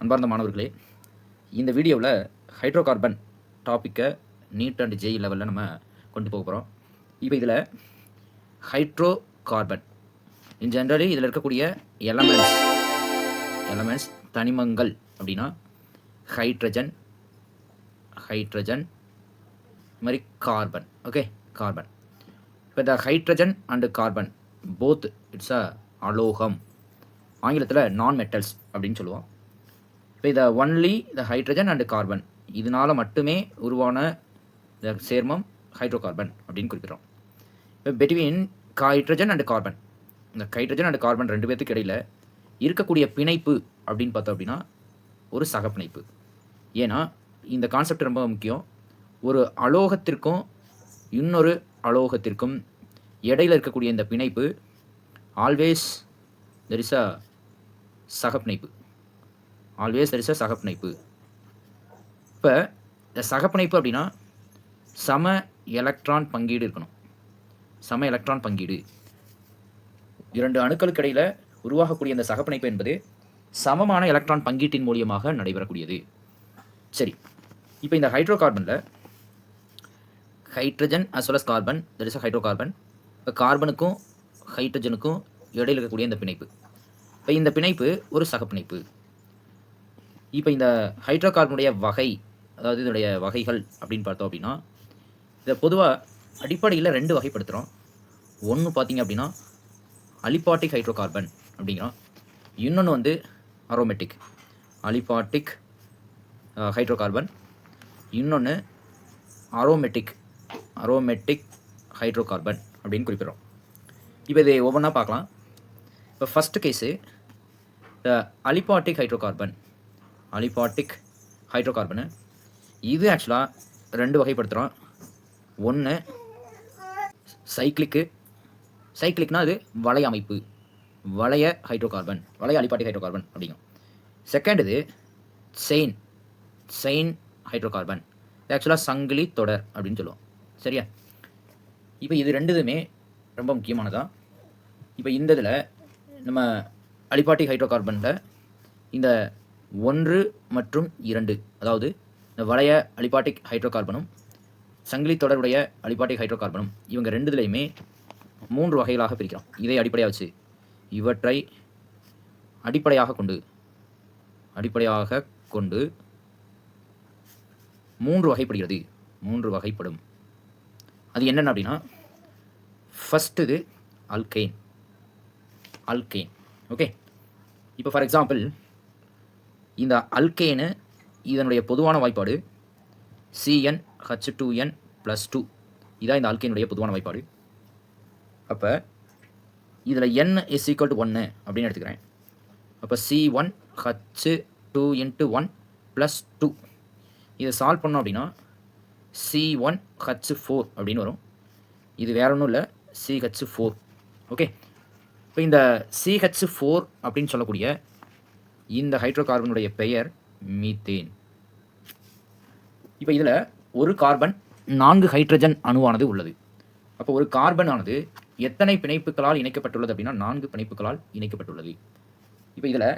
அன்பார்ந்த மாணவர்களே இந்த வீடியோவில் ஹைட்ரோ கார்பன் டாப்பிக்கை நீட் அண்ட் ஜெய் லெவலில் நம்ம கொண்டு போக போகிறோம் இப்போ இதில் ஹைட்ரோ கார்பன் இன் ஜென்ரலி இதில் இருக்கக்கூடிய எலமெண்ட்ஸ் எலமெண்ட்ஸ் தனிமங்கள் அப்படின்னா ஹைட்ரஜன் ஹைட்ரஜன் இது மாதிரி கார்பன் ஓகே கார்பன் இப்போ இந்த hydrogen and carbon both it's a அலோகம். ஆங்கிலத்தில் நான் மெட்டல்ஸ் அப்படின்னு சொல்லுவோம். இப்போ இதை only the hydrogen and carbon இதனால் மட்டுமே உருவான இந்த சேர்மம் ஹைட்ரோகார்பன் அப்படின்னு குறிப்பிட்றோம் இப்போ பிட்வீன் ஹைட்ரஜன் அண்டு கார்பன் இந்த ஹைட்ரஜன் அண்டு கார்பன் ரெண்டு பேர்த்துக்கு இடையில் இருக்கக்கூடிய பிணைப்பு அப்படின்னு பார்த்தோம் அப்படின்னா ஒரு சகப்பிணைப்பு. ஏன்னா இந்த கான்செப்ட் ரொம்ப முக்கியம். ஒரு அலோகத்திற்கும் இன்னொரு அலோகத்திற்கும் இடையில இருக்கக்கூடிய இந்த பிணைப்பு ஆல்வேஸ் தெர் இஸ் அ சகப்பிணைப்பு. ஆல்வேஸ் தெர் இஸ் அ சகப்பிணைப்பு. இப்போ இந்த சகப்பிணைப்பு அப்படின்னா சம எலக்ட்ரான் பங்கீடு இருக்கணும். சம எலக்ட்ரான் பங்கீடு. இரண்டு அணுக்களுக்கு இடையில் உருவாகக்கூடிய இந்த சகப்பிணைப்பு என்பது சமமான எலக்ட்ரான் பங்கீட்டின் மூலியமாக நடைபெறக்கூடியது. சரி இப்போ இந்த ஹைட்ரோ கார்பனில் hydrogen as well as carbon there is a hydrocarbon இப்போ கார்பனுக்கும் ஹைட்ரஜனுக்கும் இடையில் இருக்கக்கூடிய இந்த பிணைப்பு. இப்போ இந்த பிணைப்பு ஒரு சகப்பிணைப்பு. இப்போ இந்த ஹைட்ரோ கார்பனுடைய வகை அதாவது இதனுடைய வகைகள் அப்படின்னு பார்த்தோம் அப்படின்னா இதை பொதுவாக அடிப்படையில் ரெண்டு வகைப்படுத்துகிறோம் ஒன்று பார்த்தீங்க அப்படின்னா அலிபாட்டிக் ஹைட்ரோ கார்பன் அப்படிங்கிறோம். இன்னொன்று வந்து அரோமேட்டிக் அலிபாட்டிக் ஹைட்ரோ கார்பன் இன்னொன்று அரோமெட்டிக் அரோமெட்டிக் ஹைட்ரோ கார்பன் அப்படின்னு குறிப்பிடுறோம். இப்போ இதை ஒவ்வொன்றா பார்க்கலாம். இப்போ first case aliphatic hydrocarbon aliphatic hydrocarbon இது ஆக்சுவலாக ரெண்டு வகைப்படுத்துகிறோம் ஒன்று சைக்ளிக்கு சைக்ளிக்னால் அது வளைய அமைப்பு. வளைய ஹைட்ரோ கார்பன் வளைய அலிபாட்டிக் ஹைட்ரோ கார்பன் அப்படிங்கும். செகண்ட் இது செயின். செயின் ஹைட்ரோ கார்பன் இது ஆக்சுவலாக சங்கிலி தொடர் அப்படின்னு சொல்லுவோம். சரியா? இப்போ இது ரெண்டுதுமே ரொம்ப முக்கியமானதான் இப்போ இந்த இதில் நம்ம அலிபாட்டிக் ஹைட்ரோ கார்பனில் இந்த ஒன்று மற்றும் இரண்டு. அதாவது இந்த வளைய அலிபாட்டிக் ஹைட்ரோ கார்பனும் சங்கிலி தொடருடைய அலிபாட்டிக் ஹைட்ரோ கார்பனும் இவங்க ரெண்டுதுலேயுமே மூன்று வகைகளாக பிரிக்கிறோம். இதை அடிப்படையாக வச்சு இவற்றை அடிப்படையாக கொண்டு அடிப்படையாக கொண்டு மூன்று வகைப்படுகிறது. மூன்று வகைப்படும். அது என்னென்ன அப்படின்னா ஃபஸ்ட்டு இது அல்கெயின் அல்கெயின் ஓகே இப்போ ஃபார் எக்ஸாம்பிள் இந்த அல்கேனு இதனுடைய பொதுவான வாய்ப்பாடு C n H two n plus two இதான் இந்த அல்கேனுடைய பொதுவான வாய்ப்பாடு. அப்போ இதில் என் இஸ் ஈக்குவல் டு ஒன்று அப்படின்னு எடுத்துக்கிறேன். அப்போ C one H two into one plus two இதை சால்வ் பண்ணோம் அப்படின்னா சி ஒன் ஹச் ஃபோர் அப்படின்னு வரும். இது வேற ஒன்றும் இல்லை. சிஹெச் ஃபோர் ஓகே இப்போ இந்த சிஹெச் ஃபோர் அப்படின்னு சொல்லக்கூடிய இந்த ஹைட்ரோ கார்பனுடைய பெயர் மீத்தேன் இப்போ இதில் ஒரு கார்பன் நான்கு ஹைட்ரஜன் அணுவானது உள்ளது. அப்போ ஒரு கார்பன் ஆனது எத்தனை பிணைப்புகளால் இணைக்கப்பட்டுள்ளது அப்படின்னா நான்கு பிணைப்புகளால் இணைக்கப்பட்டுள்ளது. இப்போ இதில்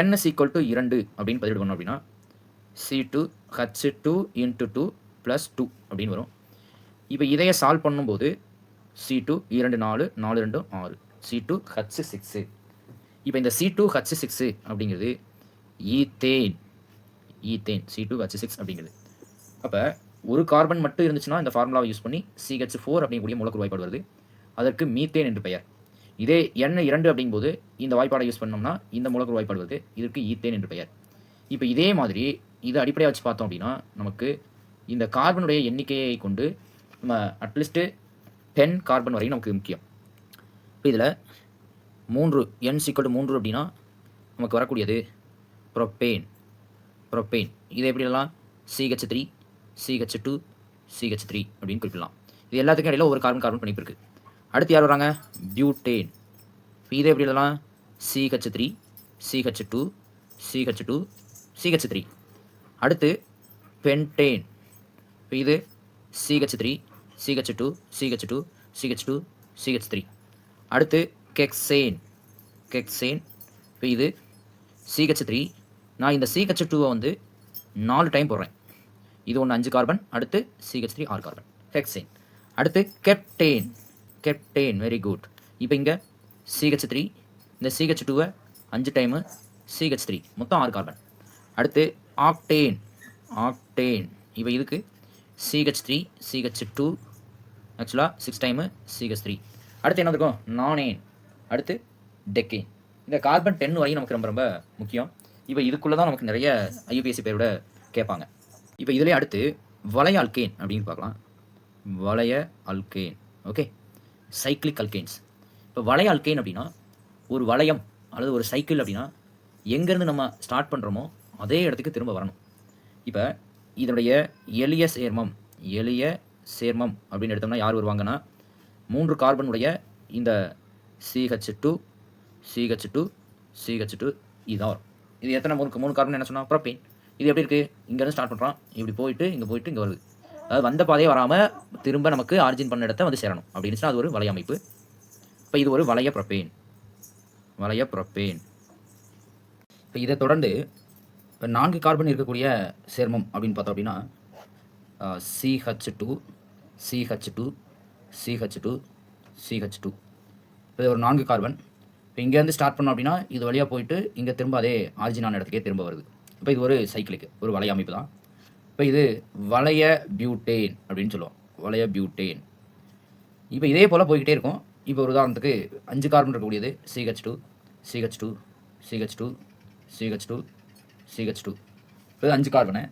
என் ஈக்குவல் டு இரண்டு அப்படின்னு பதிலீடு பண்ணோம் அப்படின்னா C two H two into two plus two அப்படின்னு வரும். இப்போ இதைய சால்வ் பண்ணும்போது சி டூ இரண்டு நாலு நாலு ரெண்டு ஆறு. சி டூ ஹச் சிக்ஸு இப்போ இந்த சி டூ ஹச் சிக்ஸு அப்படிங்கிறது ethane. Ethane. C two H six அப்படிங்கிறது. அப்போ ஒரு கார்பன் மட்டும் இருந்துச்சுன்னா இந்த ஃபார்முலாவை யூஸ் பண்ணி சிஹெச் ஃபோர் அப்படிங்கக்கூடிய மூலக்கூறு வாய்ப்பாடு வருது. அதற்கு மீத்தேன் என்று பெயர். இதே எண் இரண்டு அப்படிங்கும்போது இந்த வாய்ப்பாடை யூஸ் பண்ணோம்னா இந்த மூலக்கூறு வாய்ப்பாடு வருது. இதற்கு ஈத்தேன் என்று பெயர். இப்போ இதே மாதிரி இதை அடிப்படையாக வச்சு பார்த்தோம் அப்படின்னா நமக்கு இந்த கார்பனுடைய எண்ணிக்கையை கொண்டு நம்ம அட்லீஸ்ட்டு டென் கார்பன் வரையும் நமக்கு முக்கியம். இப்போ இதில் மூன்று என் சிக்கல் மூன்று அப்படின்னா நமக்கு வரக்கூடியது ப்ரொப்பேன் ப்ரொப்பேன் இதை எப்படி CH three CH two CH three அப்படின்னு குறிப்பிடலாம் இது எல்லாத்துக்கும் இடையில ஒரு கார்பன் கார்பன் பிணைப்பு இருக்குது அடுத்து யார் வராங்க பியூட்டேன் இப்போ இதை எப்படி எழுதலாம் CH three CH two CH two CH three அடுத்து பென்டேன் இப்போ இது CH three CH two CH two CH two CH three அடுத்து கெக்ஸேன். கெக்ஸேன். இப்போ இது சிஹெச் த்ரீ நான் இந்த சிஹெச் டூவை வந்து நாலு டைம் போடுறேன். இது ஒன்று அஞ்சு கார்பன் அடுத்து சிஹெச் த்ரீ ஆறு கார்பன் ஹெக்ஸேன் அடுத்து கெப்டேன். கெப்டேன் வெரி குட் இப்போ இங்கே சிஹெச் த்ரீ இந்த சிஹெச் டூவை அஞ்சு டைமு சிஹெச் த்ரீ மொத்தம் ஆறு கார்பன் அடுத்து ஆக்டேன். ஆக்டேன். இப்போ இதுக்கு சிஹெச் த்ரீ சிஹெச் டூ ஆக்சுவலாக சிக்ஸ் டைமு சிஹெச் த்ரீ அடுத்து என்ன இருக்கும் நானேன். அடுத்து டெக்கேன் இந்த கார்பன் டென் வரையும் நமக்கு ரொம்ப ரொம்ப முக்கியம். இப்போ இதுக்குள்ளே தான் நமக்கு நிறைய ஐயூபிஎஸ்சி பேரோட கேட்பாங்க. இப்போ இதுலேயே அடுத்து வளைய அல்கேன் அப்படின்னு பார்க்கலாம். வளைய அல்கேன் ஓகே சைக்கிளிக் அல்கேன்ஸ் இப்போ வளைய அல்கேன் அப்படின்னா ஒரு வளையம் அல்லது ஒரு சைக்கிள் அப்படின்னா எங்கேருந்து நம்ம ஸ்டார்ட் பண்ணுறோமோ அதே இடத்துக்கு திரும்ப வரணும். இப்போ இதனுடைய எளிய சேர்மம் எளிய சேர்மம் அப்படின்னு எடுத்தோம்னா யார் வருவாங்கன்னா மூன்று கார்பனுடைய இந்த CH two CH two CH two இதுதான் வரும். இது எத்தனை மூணு மூணு கார்பன் என்ன சொன்னால் ப்ரோப்பீன் இது எப்படி இருக்குது இங்கேருந்து ஸ்டார்ட் பண்ணுறோம் இப்படி போயிட்டு இங்கே போயிட்டு இங்கே வருது. அதாவது வந்த பாதையே வராமல் திரும்ப நமக்கு ஆரிஜின் பண்ண இடத்த வந்து சேரணும். அப்படின்னு அது ஒரு வளைய அமைப்பு. இப்போ இது ஒரு வளைய ப்ரொப்பேன் வளைய ப்ரொப்பேன் இப்போ இதை தொடர்ந்து இப்போ நான்கு கார்பன் இருக்கக்கூடிய சேர்மம் அப்படின்னு பார்த்தோம் அப்படின்னா CH two CH two CH two CH two இது ஒரு நான்கு கார்பன் இப்போ இங்கேருந்து ஸ்டார்ட் பண்ணோம் அப்படின்னா இது வழியாக போயிட்டு இங்கே திரும்ப அதே ஆரிஜினான இடத்துக்கே திரும்ப வருது. இப்போ இது ஒரு சைக்கிளுக்கு ஒரு வளைய அமைப்பு தான். இப்போ இது வளைய பியூட்டேன் அப்படின்னு சொல்லுவோம். வளைய பியூட்டேன் இப்போ இதே போல் போய்கிட்டே இருக்கும். இப்போ ஒரு உதாரணத்துக்கு அஞ்சு கார்பன் இருக்கக்கூடியது CH two CH two CH two CH two CH two இப்போ அஞ்சு கார்பனு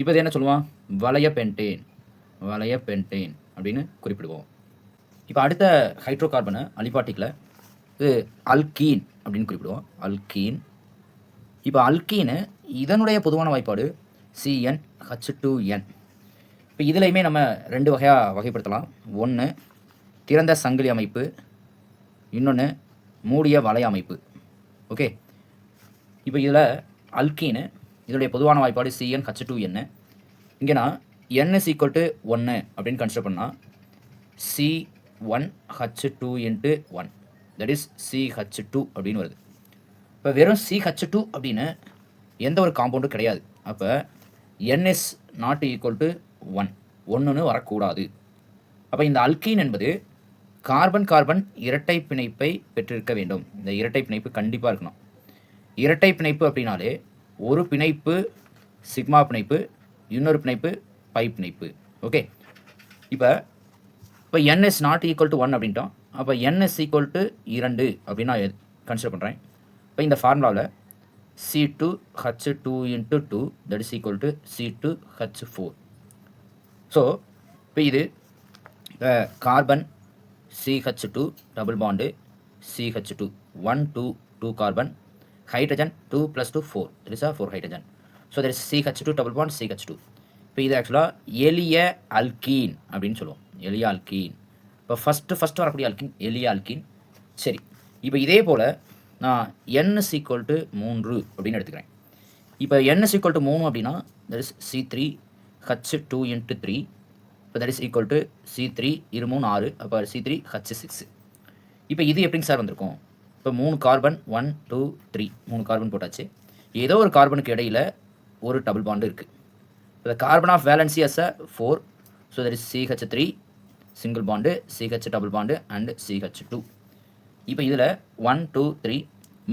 இப்போ இது என்ன சொல்லுவான்? வளைய பென்டேன் வளைய பென்டேன் அப்படின்னு குறிப்பிடுவோம். இப்போ அடுத்த ஹைட்ரோ கார்பனை அலிபாட்டிக்கில் இது அல்கீன் அப்படின்னு குறிப்பிடுவோம். அல்கீன் இப்போ அல்கீனு இதனுடைய பொதுவான வாய்ப்பாடு சிஎன் ஹச் டூ என் இப்போ இதுலையுமே நம்ம ரெண்டு வகையாக வகைப்படுத்தலாம். ஒன்று திறந்த சங்கிலி அமைப்பு. இன்னொன்று மூடிய வலை அமைப்பு. ஓகே? இப்போ இதில் அல்கீனு இதனுடைய பொதுவான வாய்ப்பாடு சிஎன் ஹச் டூ என் இங்கே நான் என் இஸ் ஈக்குவல் டு ஒன்று அப்படின்னு கன்சிடர் பண்ணால் C one H two into one that is CH two அப்படின்னு வருது. இப்போ வெறும் சிஹச் டூ அப்படின்னு எந்த ஒரு காம்பவுண்டும் கிடையாது. அப்போ n is not equal to one ஒன்றுன்னு வரக்கூடாது. அப்போ இந்த அல்கீன் என்பது கார்பன் கார்பன் இரட்டை பிணைப்பை பெற்றிருக்க வேண்டும். இந்த இரட்டை பிணைப்பு கண்டிப்பாக இருக்கணும். இரட்டை பிணைப்பு அப்படின்னாலே ஒரு பிணைப்பு சிக்மா பிணைப்பு இன்னொரு பிணைப்பு பை பிணைப்பு. ஓகே இப்போ இப்போ n is not equal to one அப்படின்ட்டோம். அப்போ என்எஸ் ஈக்குவல் டு இரண்டு அப்படின்னு நான் கன்சிடர் பண்ணுறேன் இப்போ இந்த ஃபார்முலாவில் C two H two into two that is equal to C two H four so இப்போ இது carbon CH two double bond CH two one two two carbon hydrogen two plus two four that is ah four hydrogen so that is CH two double bond CH two இப்போ இது ஆக்சுவலாக எளிய alkene அப்படின்னு சொல்லுவோம். எலியால்கீன். இப்போ first first வரக்கூடிய ஆல்கின் எலியால்கின். சரி இப்போ இதே போல் நான் என் சீக்வல் டு மூன்று அப்படின்னு எடுத்துக்கிறேன். இப்போ என் சீக்வல் டு மூணு அப்படின்னா that is C three H two into three இப்போ that is equal to C three இரு மூணு ஆறு அப்போ சி த்ரீ ஹச் சிக்ஸ் இப்போ இது எப்படிங்க சார் வந்திருக்கும்? இப்போ மூணு கார்பன் ஒன் டூ த்ரீ மூணு கார்பன் போட்டாச்சு. ஏதோ ஒரு கார்பனுக்கு இடையில் ஒரு டபுள் பாண்டு இருக்குது இப்போ carbon of valency as a four so that is CH three single bond CH double bond and CH two இப்போ இதில் ஒன் டூ த்ரீ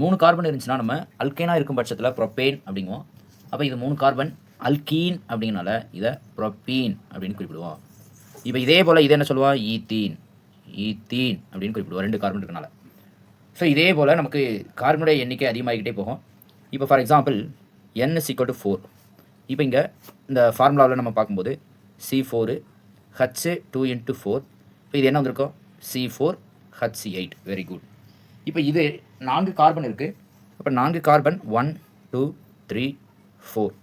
மூணு கார்பன் இருந்துச்சுன்னா நம்ம அல்கேனாக இருக்கும் பட்சத்தில் ப்ரொப்பேன் அப்படிங்குவோம். அப்போ இது மூணு கார்பன் அல்கீன் அப்படிங்கனால இதை ப்ரொப்பீன் அப்படின்னு குறிப்பிடுவோம். இப்போ இதே போல் இது என்ன சொல்லுவா? ஈத்தீன் ஈத்தீன் அப்படின்னு குறிப்பிடுவோம் ரெண்டு கார்பன் இருக்கனால ஸோ இதே போல் நமக்கு கார்பனுடைய எண்ணிக்கை அதிகமாகிக்கிட்டே போகும். இப்போ for example n is equal to four இப்போ இங்கே இந்த ஃபார்முலாவில் நம்ம பார்க்கும்போது C four H two into four இப்போ இது என்ன வந்திருக்கோம்? C four H C eight very good இப்போ இது நான்கு கார்பன் இருக்குது அப்போ நான்கு carbon one two three four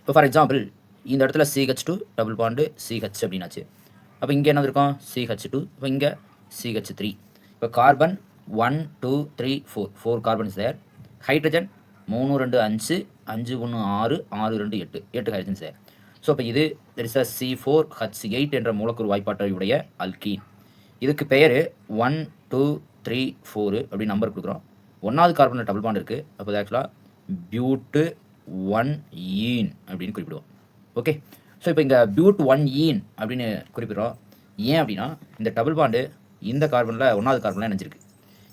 இப்போ ஃபார் எக்ஸாம்பிள் இந்த இடத்துல CH two double bond CH அப்படின்னாச்சு. அப்போ இங்கே என்ன இருக்கும் சிஹெச் டூ இப்போ இங்கே சிஹெச் த்ரீ இப்போ carbon one two three four four carbons there hydrogen மூணு ரெண்டு அஞ்சு. அஞ்சு ஒன்று ஆறு. ஆறு ரெண்டு எட்டு. எட்டு ஹைட்ரஜன் தேர் ஸோ இப்போ இது there is a C four H eight என்ற மூலக்கூறு வாய்ப்பாட்டையுடைய அல்கீன் இதுக்கு பெயர் ஒன் டூ த்ரீ ஃபோரு அப்படி நம்பர் கொடுக்குறோம். ஒன்றாவது கார்பனில் டபுள் பாண்ட் இருக்குது அப்போ ஆக்சுவலாக பியூட்டு ஒன் ஈன் அப்படின்னு குறிப்பிடுவோம். ஓகே ஸோ இப்போ இங்கே பியூட் ஒன் ஈன் அப்படின்னு குறிப்பிடுறோம். ஏன் அப்படின்னா இந்த டபுள் பாண்டு இந்த கார்பனில் ஒன்றாவது கார்பனில் இணைஞ்சிருக்கு.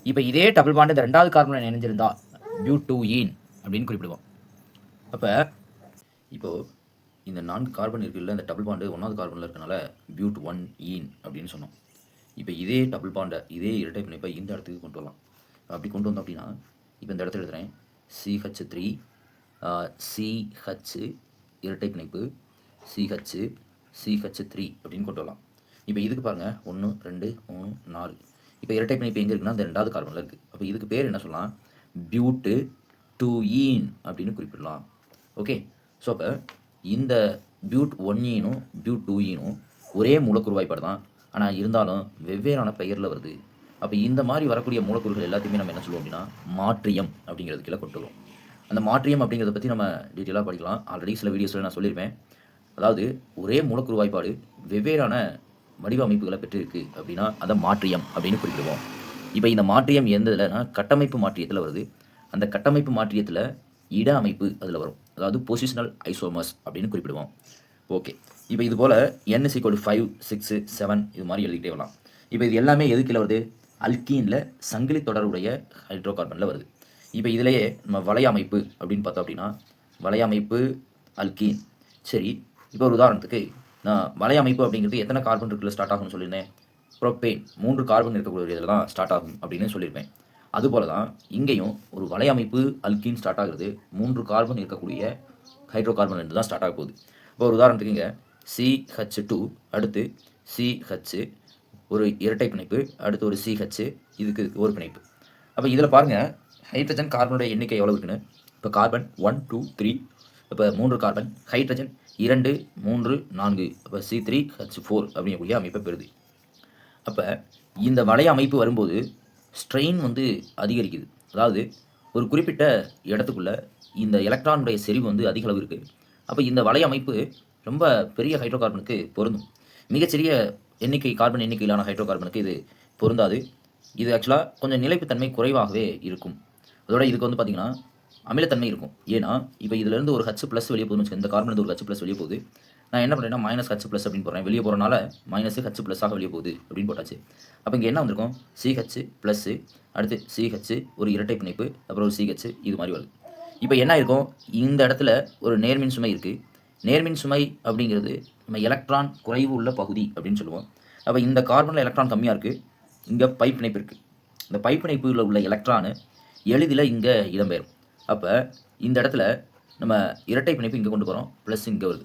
இப்போ இதே டபுள் பாண்டு இந்த ரெண்டாவது கார்பனில் இணைஞ்சிருந்தா பியூட் டூ ஈன் அப்படின்னு குறிப்பிடுவோம். அப்போ இப்போது இந்த நான்கு கார்பன் இருக்குல்ல இந்த டபுள் பாண்டு ஒன்றாவது கார்பனில் இருக்கனால பியூட் ஒன் ஈன் அப்படின்னு சொன்னோம். இப்போ இதே டபுள் பாண்டை இதே இரட்டை பிணைப்பை இந்த இடத்துக்கு கொண்டு வரலாம். அப்படி கொண்டு வந்தோம் அப்படின்னா இப்போ இந்த இடத்துல எழுதுகிறேன் சிஹெச் த்ரீ சிஹெச் இரட்டை பிணைப்பு சிஹெச் சிஹெச் த்ரீ அப்படின்னு கொண்டு வரலாம். இப்போ இதுக்கு பாருங்கள் ஒன்று ரெண்டு மூணு நாலு. இப்போ இரட்டை பிணைப்பு எங்கே இருக்குன்னா இந்த ரெண்டாவது கார்பனில் இருக்குது அப்போ இதுக்கு பேர் என்ன சொல்லலாம்? பியூட்டு டூ ஈன் அப்படின்னு குறிப்பிடலாம். ஓகே ஸோ அப்போ இந்த பியூட் ஒன் பியூட் டூ ஒரே மூலக்கூறு வாய்ப்பாடு தான் ஆனால் இருந்தாலும் வெவ்வேறான பெயரில் வருது. அப்போ இந்த மாதிரி வரக்கூடிய மூலக்கூறுகள் எல்லாத்தையுமே நம்ம என்ன சொல்லுவோம் அப்படின்னா மாற்றியம் அப்படிங்கிறது கீழே கொண்டு வரும். அந்த மாற்றியம் அப்படிங்கிறத பற்றி நம்ம டீட்டெயிலாக படிக்கலாம். ஆல்ரெடி சில வீடியோஸில் நான் சொல்லியிருப்பேன். அதாவது ஒரே மூலக்கூறு வாய்ப்பாடு வெவ்வேறான வடிவ அமைப்புகளை பெற்றிருக்கு அப்படின்னா அதை மாற்றியம் அப்படின்னு குறிப்பிடுவோம். இப்போ இந்த மாற்றியம் எந்த இதுலனா கட்டமைப்பு மாற்றியத்தில் வருது. அந்த கட்டமைப்பு மாற்றியத்தில் இட அமைப்பு அதில் வரும். அதாவது பொசிஷனல் ஐசோமர்ஸ் அப்படின்னு குறிப்பிடுவோம். ஓகே இப்போ இது போல் என் சிக்வல் ஃபைவ் சிக்ஸு செவன் இது மாதிரி எழுதிக்கிட்டே வரலாம். இப்போ இது எல்லாமே எதுக்கில் வருது? அல்கீனில் சங்கிலி தொடர்புடைய ஹைட்ரோ கார்பனில் வருது. இப்போ இதிலேயே நம்ம வலையமைப்பு அப்படின்னு பார்த்தோம் அப்படின்னா வலையமைப்பு அல்கீன் சரி இப்போ ஒரு உதாரணத்துக்கு நான் வலையமைப்பு அப்படிங்கிறது எத்தனை கார்பன் இருக்குல்ல ஸ்டார்ட் ஆகும்னு சொல்லியிருந்தேன். ப்ரோப்பேன் மூன்று கார்பன் இருக்கக்கூடிய இதில் தான் ஸ்டார்ட் ஆகும் அப்படின்னு சொல்லியிருப்பேன் அதுபோல தான் இங்கேயும் ஒரு வலையமைப்பு அல்கின் ஸ்டார்ட் ஆகுறது மூன்று கார்பன் இருக்கக்கூடிய ஹைட்ரோ கார்பன் இருந்து தான் ஸ்டார்ட் ஆக போகுது. இப்போ ஒரு உதாரணத்துக்கு இங்கே சிஹெச் டூ அடுத்து சிஹெச் ஒரு இரட்டை பிணைப்பு அடுத்து ஒரு சிஹெச் இதுக்கு ஒரு பிணைப்பு. அப்போ இதில் பாருங்கள் ஹைட்ரஜன் கார்பனுடைய எண்ணிக்கை எவ்வளோ இருக்குன்னு? இப்போ கார்பன் ஒன் டூ த்ரீ இப்போ மூன்று கார்பன் ஹைட்ரஜன் இரண்டு மூன்று நான்கு அப்போ சி த்ரீ ஹெச் ஃபோர் அப்படிங்கக்கூடிய அமைப்பை பெறுது. அப்போ இந்த வளைய அமைப்பு வரும்போது ஸ்ட்ரெயின் வந்து அதிகரிக்குது. அதாவது ஒரு குறிப்பிட்ட இடத்துக்குள்ளே இந்த எலக்ட்ரானுடைய செறிவு வந்து அதிக அளவு இருக்குது அப்போ இந்த வலையமைப்பு ரொம்ப பெரிய ஹைட்ரோ கார்பனுக்கு பொருந்தும். மிகச்சிறிய எண்ணிக்கை கார்பன் எண்ணிக்கையிலான ஹைட்ரோ கார்பனுக்கு இது பொருந்தாது. இது ஆக்சுவலாக கொஞ்சம் நிலைப்புத்தன்மை குறைவாகவே இருக்கும். அதோட இதுக்கு வந்து பார்த்திங்கன்னா அமிலத்தன்மை இருக்கும். ஏன்னா இப்போ இதிலேருந்து ஒரு ஹச் ப்ளஸ் வெளியே போகுதுன்னு வச்சுக்கோங்க. இந்த கார்பன் ஒரு ஹச் ப்ளஸ் வெளியே போகுது. நான் என்ன பண்ணுறேன்னா மைனஸ் ஹச் ப்ளஸ் அப்படின்னு போகிறேன் வெளியே போகிறனால மைனஸ் ஹச் ப்ளஸ்ஸாக வெளியே போகுது அப்படின்னு போட்டாச்சு. அப்போ இங்கே என்ன வந்திருக்கும்? சிஹெச் ப்ளஸ்ஸு அடுத்து சிஹெச் ஒரு இரட்டை பிணைப்பு அப்புறம் ஒரு சிஹெச் இது மாதிரி வருது. இப்போ என்ன இருக்கும் இந்த இடத்துல ஒரு நேர்மின் சுமை இருக்குது நேர்மின் சுமை அப்படிங்கிறது நம்ம எலக்ட்ரான் குறைவு உள்ள பகுதி அப்படின்னு சொல்லுவோம். அப்போ இந்த கார்பனில் எலக்ட்ரான் கம்மியாக இருக்குது இங்கே பைப் பிணைப்பு இருக்குது இந்த பைப் பிணைப்பில் உள்ள எலக்ட்ரானு எளிதில் இங்கே இடம்பெயரும். அப்போ இந்த இடத்துல நம்ம இரட்டை பிணைப்பு இங்கே கொண்டு போகிறோம் ப்ளஸ் இங்கே வருது.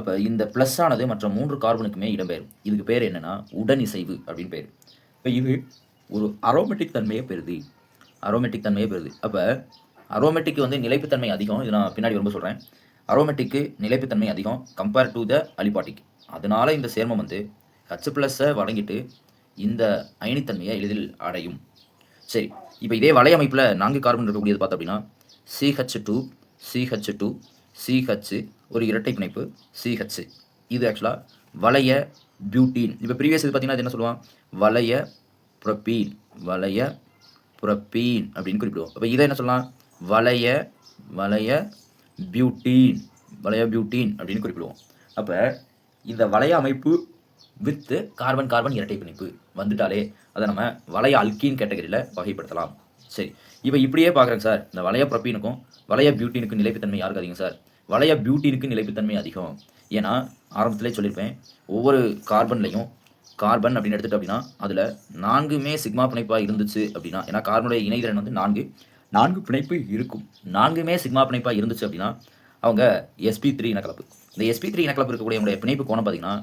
அப்போ இந்த ப்ளஸ் ஆனது மற்ற மூன்று கார்பனுக்குமே இடம்பெயரும். இதுக்கு பேர் என்னென்னா உடனிசைவு அப்படின்னு பேர். இப்போ இது ஒரு அரோமெட்டிக் தன்மையை பெறுது. அரோமெட்டிக் தன்மையை பெறுது. அப்போ அரோமெட்டிக் வந்து நிலைப்புத்தன்மை அதிகம். இது நான் பின்னாடி ரொம்ப சொல்கிறேன் அரோமெட்டிக்கு நிலைப்புத்தன்மை அதிகம். கம்பேர் டு த அலிபாட்டிக் அதனால இந்த சேர்மம் வந்து ஹச் ப்ளஸ்ஸை வழங்கிட்டு இந்த அயனித்தன்மையை எளிதில் அடையும். சரி இப்போ இதே வலையமைப்பில் நான்கு கார்பன் இருக்கக்கூடியது பார்த்தோம் அப்படின்னா CH two CH two CH ஒரு இரட்டை பிணைப்பு சிஹெச் இது ஆக்சுவலாக வளைய பியூட்டீன் இப்போ ப்ரீவியஸ் இது பார்த்தீங்கன்னா அது என்ன சொல்லுவான்? வளைய புரப்பீன் வளைய புரப்பீன் அப்படின்னு குறிப்பிடுவோம். அப்போ இதை என்ன சொல்லலாம்? வளைய வளைய பியூட்டீன் வளைய பியூட்டீன் அப்படின்னு குறிப்பிடுவோம். அப்போ இந்த வளைய அமைப்பு வித்து கார்பன் கார்பன் இரட்டை பிணைப்பு வந்துட்டாலே அதை நம்ம வளைய அல்கீன் கேட்டகரியில் வகைப்படுத்தலாம். சரி. இப்போ இப்படியே பார்க்குறேங்க சார். இந்த வளைய புரப்பீனுக்கும் வளைய பியூட்டினுக்கும் நிலைப்புத்தன்மை யாருக்கு அதிகம் சார்? வளைய பியூட்டினுக்கு நிலைப்புத்தன்மை அதிகம். ஏன்னா ஆரம்பத்திலே சொல்லியிருப்பேன் ஒவ்வொரு கார்பன்லையும் கார்பன் அப்படின்னு எடுத்துட்டோம் அப்படின்னா அதில் நான்குமே சிக்மா பிணைப்பாக இருந்துச்சு அப்படின்னா ஏன்னா கார்பனுடைய இணைதிறன் வந்து நான்கு. நான்கு பிணைப்பு இருக்கும். நான்குமே சிக்மா பிணைப்பாக இருந்துச்சு அப்படின்னா அவங்க எஸ்பி த்ரீ இனக்கலப்பு. இந்த எஸ்பி த்ரீ இனக்கலப்பு இருக்கக்கூடிய பிணைப்பு கோணம் பார்த்தீங்கன்னா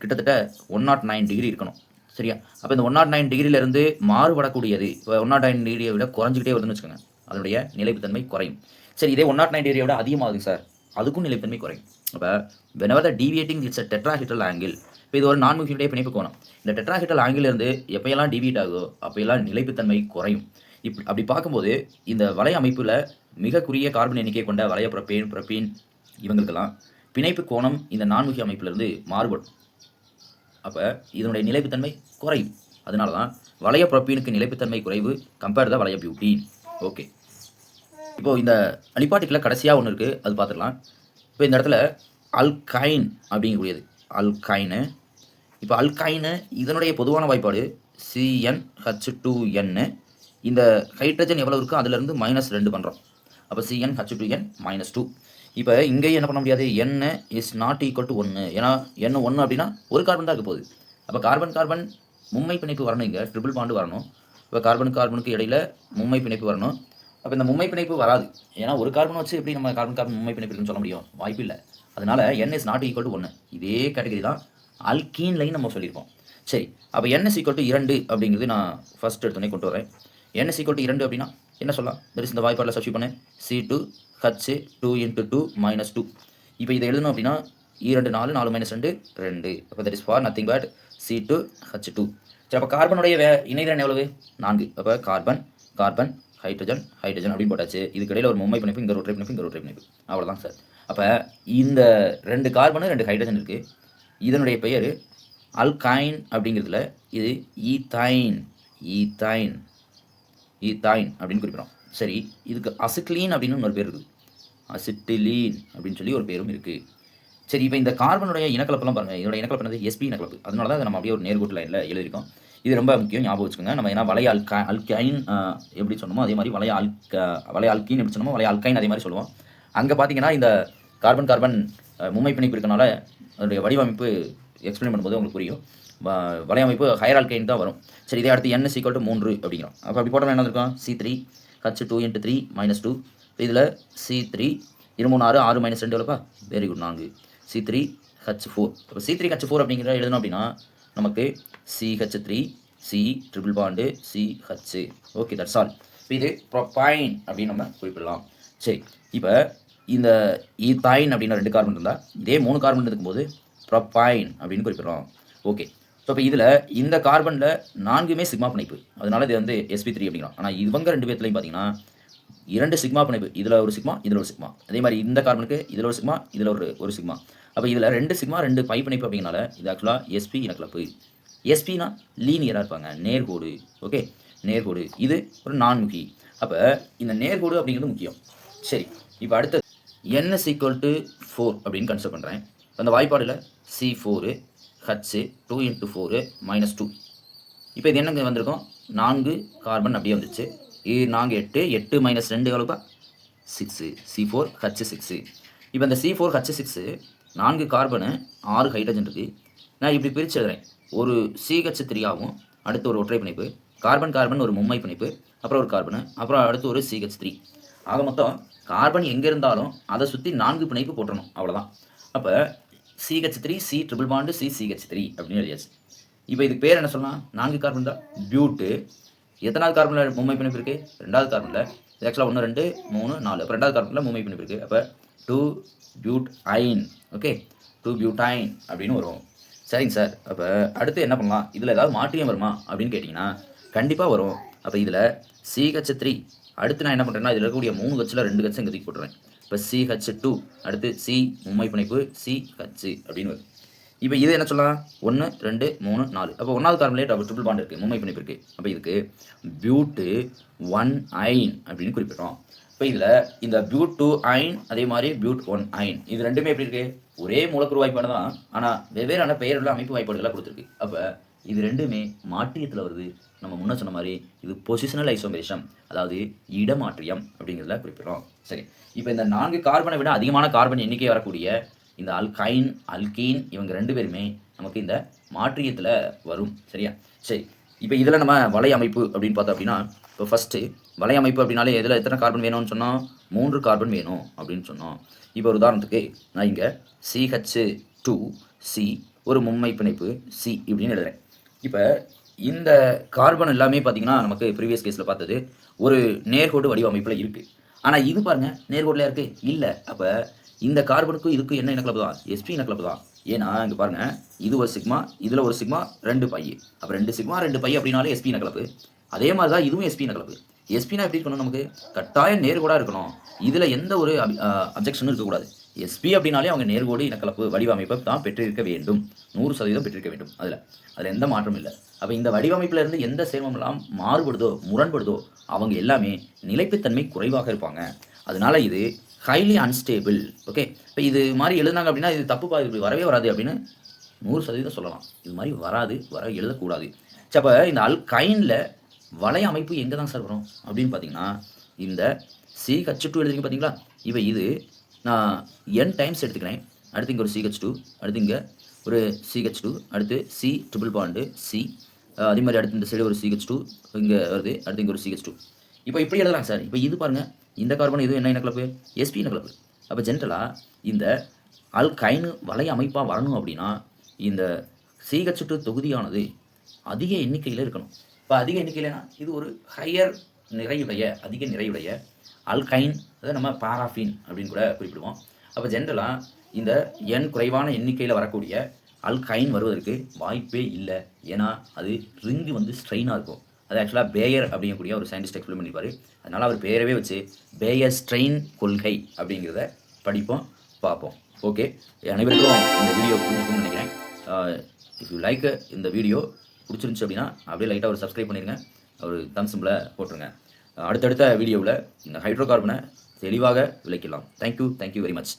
கிட்டத்தட்ட ஒன் நாட் நைன் டிகிரி இருக்கணும். சரியா? அப்போ இந்த ஒன் நாட் நைன் டிகிரியிலேருந்து மாறுபடக்கூடியது இப்போ ஒன் நாட் நைன் டிகிரியை விட குறைஞ்சிக்கிட்டே வருதுன்னு வச்சுக்கோங்க. அதனுடைய நிலைப்புத்தன்மை குறையும். சரி இதே ஒன் நாட் நைன் டிகிரியை விட அதிகமாகுது சார் அதுக்கும் நிலைத்தன்மை குறையும். அப்போ whenever the deviating it's a tetrahedral angle இப்போ இது ஒரு நான்முகியுடைய பிணைப்பு கோணம். இந்த டெட்ராஹிட்டல் ஆங்கிலிருந்து இருந்து எப்போயெல்லாம் டிவியேட் ஆகுதோ அப்போயெல்லாம் நிலைப்புத்தன்மை குறையும். இப் அப்படி பார்க்கும்போது இந்த வளைய அமைப்பில் மிக குறுகிய கார்பன் எண்ணிக்கை கொண்ட வளைய புறப்பேன் புறப்பீன் இவங்களுக்கெல்லாம் பிணைப்பு கோணம் இந்த நான்முகி அமைப்பிலிருந்து மாறுபடும். அப்போ இதனுடைய நிலைப்புத்தன்மை குறையும். அதனால தான் வளைய புறப்பீனுக்கு நிலைப்புத்தன்மை குறைவு கம்பேர் த வளைய பியூட்டி ஓகே இப்போது இந்த அலிபாட்டிக்கில் கடைசியாக ஒன்று இருக்குது அது பார்த்துக்கலாம் இப்போ இந்த இடத்துல அல்கைன் அப்படிங்கக்கூடியது. அல்கைனு இப்போ அல்கைனு இதனுடைய பொதுவான வாய்ப்பாடு சிஎன் ஹச் டூ என்னு இந்த ஹைட்ரஜன் எவ்வளோ இருக்கோ அதுலேருந்து மைனஸ் ரெண்டு பண்ணுறோம் அப்போ C n H two n minus two இப்போ இங்கேயும் என்ன பண்ண முடியாது? N is not equal to ஒன்று ஏன்னா என்ன ஒன்று அப்படின்னா ஒரு கார்பன் தான் இருக்க போகுது. அப்போ கார்பன் கார்பன் மும்மை பிணைப்பு வரணும் இங்கே. ட்ரிபிள் பாண்டு வரணும். இப்போ கார்பன் கார்பனுக்கு இடையில மும்மை பிணைப்பு வரணும். அப்போ இந்த மும்மை பிணைப்பு வராது. ஏன்னா ஒரு கார்பன் வச்சு எப்படி நம்ம கார்பன் கார்பன் மும்மை பிணைப்பு சொல்ல முடியும்? வாய்ப்பு இல்லை. அதனால n is not equal to ஒன்று இதே கேட்டகரி தான் அல்கீன் லைன் நம்ம சொல்லியிருப்போம் சரி அப்போ என் இஸ் ஈக்குவல் டு இரண்டு அப்படிங்கிறது நான் ஃபர்ஸ்ட் எடுத்தோடனே கொண்டு வரேன். என் இஸ் ஈக்குவல் டு இரண்டு அப்படின்னா என்ன சொல்லலாம்? தட் இந்த வாய்ப்பாடில் சப்ஸ்டியூட் பண்ணேன். C two H two into two minus two இப்போ இதை எழுதணும் அப்படின்னா e இரண்டு நாலு நாலு மைனஸ் ரெண்டு ரெண்டு. அப்போ that is for nothing but C two H two சரி அப்போ கார்பனுடைய வே இணைதிறன் எவ்வளவு? நான்கு. அப்போ கார்பன் கார்பன் ஹைட்ரஜன் ஹைட்ரஜன் அப்படின்னு போட்டாச்சு. இதுக்கிடையில் ஒரு மும்மை பிணைப்பு இங்கே ஒரு ஒற்றை பிணைப்பு இங்கே ஒரு ஒற்றை பிணைப்பு. அவ்வளோதான் சார். அப்போ இந்த ரெண்டு கார்பனு ரெண்டு ஹைட்ரஜன் இருக்குது இதனுடைய பெயர் அல்கைன் அப்படிங்கிறதுல இது ஈத்தைன் ஈத்தைன் ஈத்தைன் அப்படின்னு குறிப்பிடும் சரி இதுக்கு அசிட்லீன் அப்படின்னு ஒரு பேர் இருக்குது அசிட்டிலீன் அப்படின்னு சொல்லி ஒரு பேரும் இருக்குது சரி இப்போ இந்த கார்பனுடைய இனக்கலப்பெல்லாம் பாருங்கள் இதோட இனக்கலப்பு என்னது? எஸ்பி இனக்கலப்பு. அதனால தான் நம்ம அப்படியே ஒரு நேர்கோட்டு லைனில் எழுதியிருக்கோம். இது ரொம்ப முக்கியம் ஞாபகம் வச்சுக்கோங்க. நம்ம ஏன்னா வளைய அல்கா அல்கைன் எப்படி சொன்னோமோ அதே மாதிரி வளைய அல்க வளைய அல்கீன் எப்படி சொன்னோமோ வளைய அல்கைன் அதே மாதிரி சொல்லுவோம். அங்கே பார்த்தீங்கன்னா இந்த கார்பன் கார்பன் மும்மை பிணைப்பு இருக்கனால அதனுடைய வடிவமைப்பு எக்ஸ்பிளைன் பண்ணும்போது உங்களுக்கு புரியும். வ- வலையமைப்பு ஹையர் ஆல்கைன் தான் வரும். சரி இதே அடுத்து என் சீக்வல் டு மூன்று அப்படிங்கிறோம். அப்போ அப்படி போட்டோம்னா என்ன இருக்கும்? C three H two into three minus two இதில் சி த்ரீ இருமூணு ஆறு ஆறு மைனஸ் ரெண்டு எவ்வளோப்பா வெரி குட் நான்கு. சி த்ரீ ஹச் ஃபோர் இப்போ சி த்ரீ ஹச் ஃபோர் அப்படிங்கிற எழுதணும் அப்படின்னா நமக்கு CH three C triple bond CH okay that's all இப்போ இது ப்ரொபைன் அப்படின்னு நம்ம குறிப்பிடலாம். சரி இப்போ இந்த e ஈத்தாயின் அப்படின்னு ரெண்டு கார்பன் இருந்தால் இதே மூணு கார்பன் இருக்கும்போது ப்ரொபைன் அப்படின்னு குறிப்பிடலாம். ஓகே ஸோ இப்போ இதில் இந்த கார்பனில் நான்குமே சிக்மா பிணைப்பு. அதனால இது வந்து எஸ்பி த்ரீ அப்படிங்கிறோம். ஆனால் இவங்க ரெண்டு பேர்த்துலையும் பார்த்தீங்கன்னா இரண்டு சிக்மா பிணைப்பு. இதில் ஒரு சிக்மா இதில் ஒரு சிக்மா அதே மாதிரி இந்த கார்பனுக்கு இதில் ஒரு சிக்மா இதில் ஒரு ஒரு சிக்மா அப்போ இதில் ரெண்டு சிக்மா ரெண்டு பை பிணைப்பு அப்படிங்கனால இது ஆக்சுவலாக எஸ்பி இனக்கலப்பு எஸ்பினா லீனியராக இருப்பாங்க. நேர்கோடு ஓகே நேர்கோடு இது ஒரு நான்முகி. அப்போ இந்த நேர்கோடு அப்படிங்கிறது முக்கியம். சரி. இப்போ அடுத்தது என்ன is டு ஃபோர் அப்படின்னு கன்சிடர் பண்ணுறேன் அந்த வாய்ப்பாடில் C four H two into four minus two இப்போ இது என்னங்க வந்திருக்கும்? நான்கு கார்பன் அப்படியே வந்துச்சு. இது நான்கு எட்டு எட்டு மைனஸ் ரெண்டு எவ்வளோப்பா six C four H six இப்போ இந்த சி ஃபோர் ஹச் சிக்ஸு நான்கு கார்பனு ஆறு ஹைட்ரஜன் இருக்குது நான் இப்படி பிரித்து எழுதுறேன். ஒரு சிஹெச் த்ரீயாகவும் அடுத்து ஒரு ஒற்றை பிணைப்பு கார்பன் கார்பன் ஒரு மும்மை பிணைப்பு அப்புறம் ஒரு கார்பனு அப்புறம் அடுத்து ஒரு சிஹெச் த்ரீ ஆக மொத்தம் கார்பன் எங்கே இருந்தாலும் அதை சுற்றி நான்கு பிணைப்பு போட்டணும் அவ்வளோதான் அப்போ CH three C triple bond C CH three அப்படின்னு எழுதியாச்சு. இப்போ இதுக்கு பேர் என்ன சொல்லலாம்? நான்கு கார்பன் தான். பியூட்டு எத்தனாவது கார்பனில் மும்மை பிணைப்பு இருக்குது ரெண்டாவது கார்பனில் ஆக்சுவலாக ஒன்று ரெண்டு மூணு நாலு. அப்போ ரெண்டாவது கார்பனில் மும்மை பிணைப்பு இருக்குது அப்போ two butyne okay two butyne அப்படின்னு வரும். சரிங்க சார். அப்போ அடுத்து என்ன பண்ணலாம்? இதில் ஏதாவது மாற்றியம் வருமா? அப்படின்னு கேட்டிங்கன்னா கண்டிப்பாக வரும். அப்போ இதில் சிஹெச் த்ரீ அடுத்து நான் என்ன பண்ணுறேன்னா இதில் இருக்கக்கூடிய மூணு கட்சியில் ரெண்டு கட்சி இங்கே தூக்கி போட்டுறேன் இப்போ சிஹெச் டூ அடுத்து சி மும்மை பிணைப்பு சிஹெச் அப்படின்னு வருது இப்போ இது என்ன சொல்லலாம்? ஒன்று ரெண்டு மூணு நாலு. அப்போ ஒன்றாவது கார்பன்லேயே டபுள் ட்ரிபிள் பாண்ட் இருக்குது மும்மை பிணைப்பு இருக்குது அப்போ இதுக்கு பியூட்டு ஒன் ஐன் அப்படின்னு குறிப்பிட்றோம். இப்போ இதில் இந்த பியூட் டூ ஐன் அதே மாதிரி பியூட் ஒன் அயன் இது ரெண்டுமே எப்படி இருக்கு? ஒரே மூலக்கூறு வாய்ப்பாடு தான் ஆனால் வெவ்வேறான பெயருள்ள அமைப்பு வாய்ப்பாடுகளாக கொடுத்துருக்கு. அப்போ இது ரெண்டுமே மாற்றியத்தில் வருது. நம்ம முன்ன சொன்ன மாதிரி இது பொசிஷனல் ஐசோமேஷம் அதாவது இடமாற்றியம் அப்படிங்கிறத குறிப்பிடுறோம். சரி. இப்போ இந்த நான்கு கார்பனை விட அதிகமான கார்பன் எண்ணிக்கை வரக்கூடிய இந்த அல்கைன் அல்கீன் இவங்க ரெண்டு பேருமே நமக்கு இந்த மாற்றியத்தில் வரும். சரியா? சரி. இப்போ இதில் நம்ம வலை அமைப்பு அப்படின்னு பார்த்தோம் அப்படின்னா இப்போ ஃபஸ்ட்டு வலை அமைப்பு அப்படின்னாலே இதில் எத்தனை கார்பன் வேணும்னு சொன்னால் மூன்று கார்பன் வேணும் அப்படின்னு சொன்னோம். இப்போ ஒரு உதாரணத்துக்கு நான் இங்கே சிஹெச் டூ சி ஒரு மும்மை பிணைப்பு சி இப்படின்னு எழுதுறேன். இப்போ இந்த கார்பன் எல்லாமே பார்த்தீங்கன்னா நமக்கு ப்ரீவியஸ் கேஸில் பார்த்தது ஒரு நேர்கோடு வடிவமைப்பில் இருக்குது ஆனால் இது பாருங்க நேர்கோட்டில் இருக்குது இல்லை. அப்போ இந்த கார்பனுக்கும் இதுக்கும் என்ன இனக்கலப்பு தான்? எஸ்பி இனக்கலப்பு தான். ஏன்னா இங்கே பாருங்கள் இது ஒரு சிக்மா இதில் ஒரு சிக்மா ரெண்டு பை அப்போ ரெண்டு சிக்மா ரெண்டு பை அப்படின்னாலே எஸ்பி இனக்கலப்பு அதே மாதிரி தான் இதுவும் எஸ்பி இனக்கலப்பு எஸ்பினா எப்படி இருக்கணும் நமக்கு? கட்டாயம் நேர்கோடாக இருக்கணும். இதில் எந்த ஒரு அப்ஜெக்ஷனும் இருக்கக்கூடாது. எஸ்பி அப்படின்னாலே அவங்க நேர்கோடு இனக்கலப்பு வடிவமைப்பை தான் பெற்றிருக்க வேண்டும். நூறு சதவீதம் பெற்றிருக்க வேண்டும். அதில் அதில் எந்த மாற்றமும் இல்லை. அப்போ இந்த வடிவமைப்பில் இருந்து எந்த சேர்மமெல்லாம் மாறுபடுதோ முரண்படுதோ அவங்க எல்லாமே நிலைப்புத்தன்மை குறைவாக இருப்பாங்க. அதனால இது ஹைலி அன்ஸ்டேபிள் ஓகே இப்போ இது மாதிரி எழுதுனாங்க அப்படின்னா இது தப்பு இப்படி வரவே வராது அப்படின்னு நூறு சதவீதம் சொல்லலாம். இது மாதிரி வராது வர எழுதக்கூடாது. சரி அப்போ இந்த அல்கைனில் வளைய அமைப்பு எங்கே தான் சார் வரும்? அப்படின்னு பார்த்தீங்கன்னா இந்த சி ஹச் டூ எழுதுறீங்க பார்த்தீங்களா இவை இது நான் என் டைம்ஸ் எடுத்துக்கிறேன். அடுத்து இங்கே ஒரு சிஹெச் டூ அடுத்து இங்கே ஒரு சிஹெச் டூ அடுத்து சி ட்ரிபிள் பாண்டு சி அதே மாதிரி அடுத்து இந்த சைடு ஒரு சிஹெச் டூ இங்கே வருது அடுத்து இங்கே ஒரு சிஹெச் டூ இப்போ இப்படி எழுதலாம் சார் இப்போ இது பாருங்கள் இந்த கார்பன் இது என்ன இனக்கலப்பு எஸ்பி இனக்கலப்பு அப்போ ஜென்ரலாக இந்த அல்கைனு வலை அமைப்பாக வரணும் அப்படின்னா இந்த சிஹெச் டூ தொகுதியானது அதிக எண்ணிக்கையில் இருக்கணும். இப்போ அதிக எண்ணிக்கையிலனா இது ஒரு ஹையர் நிறையுடைய அதிக நிறையுடைய அல்கைன் அதை நம்ம பாராஃபின் அப்படின்னு கூட குறிப்பிடுவோம். அப்போ ஜென்ரலாக இந்த எண் குறைவான எண்ணிக்கையில் வரக்கூடிய அல்கைன் வருவதற்கு வாய்ப்பே இல்லை. ஏன்னா அது ரிங்கு வந்து ஸ்ட்ரெயினாக இருக்கும். அது ஆக்சுவலாக பேயர் அப்படிங்கக்கூடிய ஒரு சயின்டிஸ்ட் எக்ஸ்பிளைன் பண்ணியிருப்பார் அதனால் அவர் பேரவே வச்சு பேயர் ஸ்ட்ரெயின் கொள்கை அப்படிங்கிறத படிப்போம் பார்ப்போம். ஓகே அனைவருக்கும் இந்த வீடியோ பிடிக்கும்னு நினைக்கிறேன். இஃப் யூ லைக் இந்த வீடியோ பிடிச்சிருந்துச்சு அப்படின்னா அப்படியே லைட்டாக ஒரு சப்ஸ்கிரைப் பண்ணிடுங்க ஒரு தம் சிம்பிளை போட்டுருங்க. அடுத்தடுத்த வீடியோவில் இந்த ஹைட்ரோ கார்பனை தெளிவாக விளக்கிடலாம். Thank you thank you very much